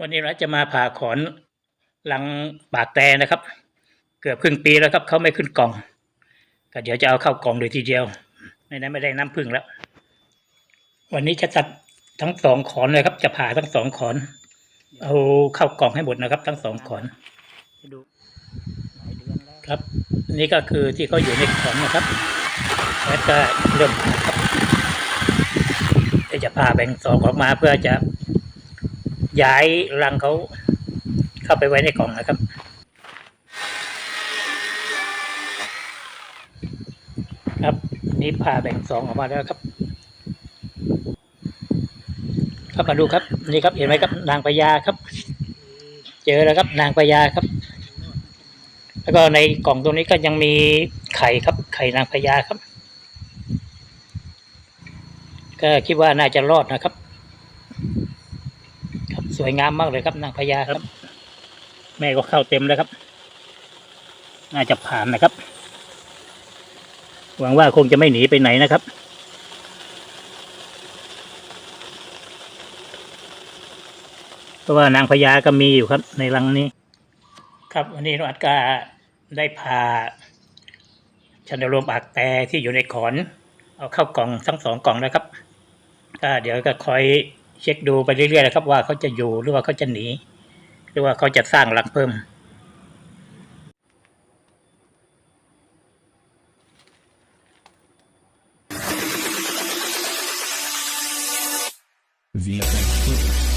วันนี้เราจะมาผ่าขอนหลังปากแตนะครับ เกือบครึ่งปีแล้วครับเขาไม่ขึ้นกล่อง ก็เดี๋ยวจะเอาเข้ากล่องเลยทีเดียว ไม่นั้นไม่ได้น้ำพึ่งแล้ว วันนี้จะตัดทั้งสองขอนเลยครับ จะผ่าทั้งสองขอน เอาเข้ากล่องให้หมดนะครับ ทั้งสองขอนครับ นี่ก็คือที่เขาอยู่ในขอนนะครับ แล้วก็เริ่มครับจะผ่าแบ่งสองออกมาเพื่อจะ ย้ายรังเขาเข้าไปไว้ในกล่องนะครับ ครับนี่ผ่าแบ่งสองออกมาแล้วครับครับมาดูครับนี่ครับเห็นไหมครับนางพญาครับ เจอแล้วครับนางพญาครับ แล้วก็ในกล่องตรงนี้ก็ยังมีไข่ครับ ไข่นางพญาครับ ก็คิดว่าน่าจะรอดนะครับครับ สวยงามมากเลยครับนางพญาครับ แม่ก็เข้าเต็มแล้วครับ น่าจะผ่านนะครับ หวังว่าคงจะไม่หนีไปไหนนะครับเพราะว่านางพญาก็มีอยู่ครับ ในรังนี้ ครับวันนี้รัฐก็ได้พาชันดรมปากแต่ที่อยู่ในขอน เอาเข้ากล่องทั้งสองกล่องแล้วครับก็เดี๋ยวก็คอย เช็คดูไปเรื่อยๆนะครับ ว่าเขาจะอยู่หรือว่าเขาจะหนี หรือว่าเขาจะสร้างหลักเพิ่ม The effect